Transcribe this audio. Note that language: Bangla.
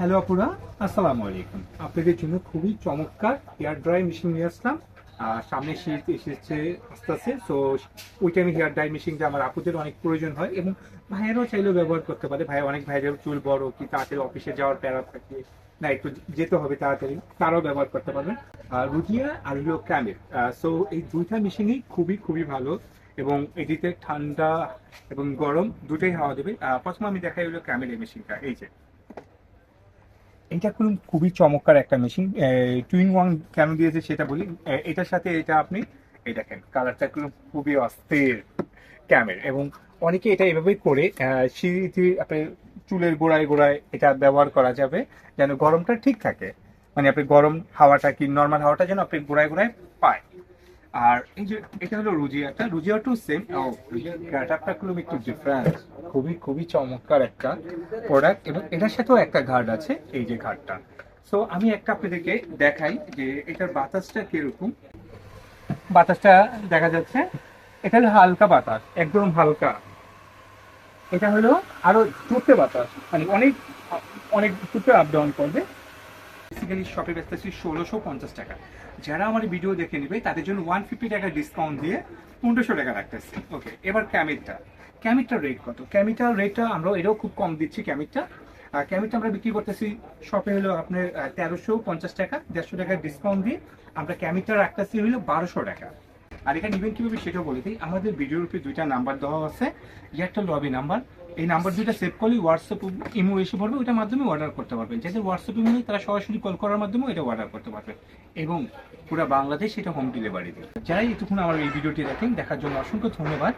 হ্যালো আপুরা, আসসালামু আলাইকুম। আপনাদের জন্য খুবই চমৎকার হেয়ার ড্রাই মেশিন নিয়ে আসলাম। আর সামনে শীত এসেছে আস্তে আস্তে সো ওই টাইমে হেয়ার ড্রাই মেশিনটা আমার আপুদের অনেক প্রয়োজন হয় এবং ভাইয়েরাও চাইলেও ব্যবহার করতে পারে। ভাই, অনেক ভাইয়ের চুল বড়, কি তাড়াতাড়ি অফিসে যাওয়ার প্যারা থাকে, না, একটু যেতে হবে তাড়াতাড়ি, তারাও ব্যবহার করতে পারবেন রুজিয়া আর হলো ক্যামের সো এই দুইটা মেশিনই খুবই খুবই ভালো এবং এটিতে ঠান্ডা এবং গরম দুটোই হাওয়া দেবে। প্রথমে আমি দেখাই হলো ক্যামের এই মেশিনটা এই যে। এটা খুব, খুবই চমৎকার একটা মেশিন টুইন ওয়ান কেন দিয়েছে সেটা বলি। এটার সাথে এটা আপনি, এই দেখেন কালারটা খুবই অস্থির ক্যামের এবং অনেকে এটা এভাবে করে সিঁড়ি শীতে আপনার চুলের গোড়ায় গোড়ায় এটা ব্যবহার করা যাবে, যেন গরমটা ঠিক থাকে। মানে আপনি গরম হাওয়াটা কি নর্মাল হাওয়াটা যেন আপনি গোড়ায় গোড়ায় পায়। আর এই যে, এটা হলো রুজিয়াটা। রুজিয়া টু সেম ঘাটাপটা খুব একটু ডিফারেন্ট খুবই খুবই চমৎকার একটা প্রোডাক্ট এবং এটার সাথেও একটা ঘাট আছে, এই যে ঘাটটা। সো আমি একটা আপনাদেরকে দেখাই যে এটার বাতাসটা কীরকম। বাতাসটা দেখা যাচ্ছে, এটা হলো হালকা বাতাস, একদম হালকা। এটা হলো আরও চুপতে বাতাস মানে অনেক অনেক চুপতে আপ ডাউন করবে। বেসিক্যালি শপে বেচতেছি ষোলোশো পঞ্চাশ টাকা। যারা আমার ভিডিও দেখে নেবে, তাদের জন্য ওয়ান ফিফটি টাকা ডিসকাউন্ট দিয়ে পনেরোশো টাকা রাখতেছি ওকে এবার ক্যামিটটা ক্যামিটটার রেট কত? ক্যামিটার রেটটা আমরা এটাও খুব কম দিচ্ছি ক্যামিটটা আর ক্যামিটটা আমরা বিক্রি করতেছি শপে হলো আপনার তেরোশো পঞ্চাশ টাকা, দেড়শো টাকা ডিসকাউন্ট দিয়ে আমরা ক্যামিটটা রাখতেছি হলো বারোশো টাকা। আর এখানে ইভেন কীভাবে সেটাও বলে দিই, আমাদের ভিডিওর উপরে দুইটা নাম্বার দেওয়া আছে একটা লবি নাম্বার এই নাম্বার দুইটা সেভ করলে হোয়াটসঅ্যাপ ইমো এসে পড়বে, ওইটার মাধ্যমে অর্ডার করতে পারবেন। যাদের হোয়াটসঅ্যাপ ইমো নেই তারা সরাসরি কল করার মাধ্যমে এটা অর্ডার করতে পারবেন এবং পুরো বাংলাদেশ এটা হোম ডেলিভারি দেবে। যারাই এতক্ষণ আমার এই ভিডিওটি দেখেন, দেখার জন্য অসংখ্য ধন্যবাদ।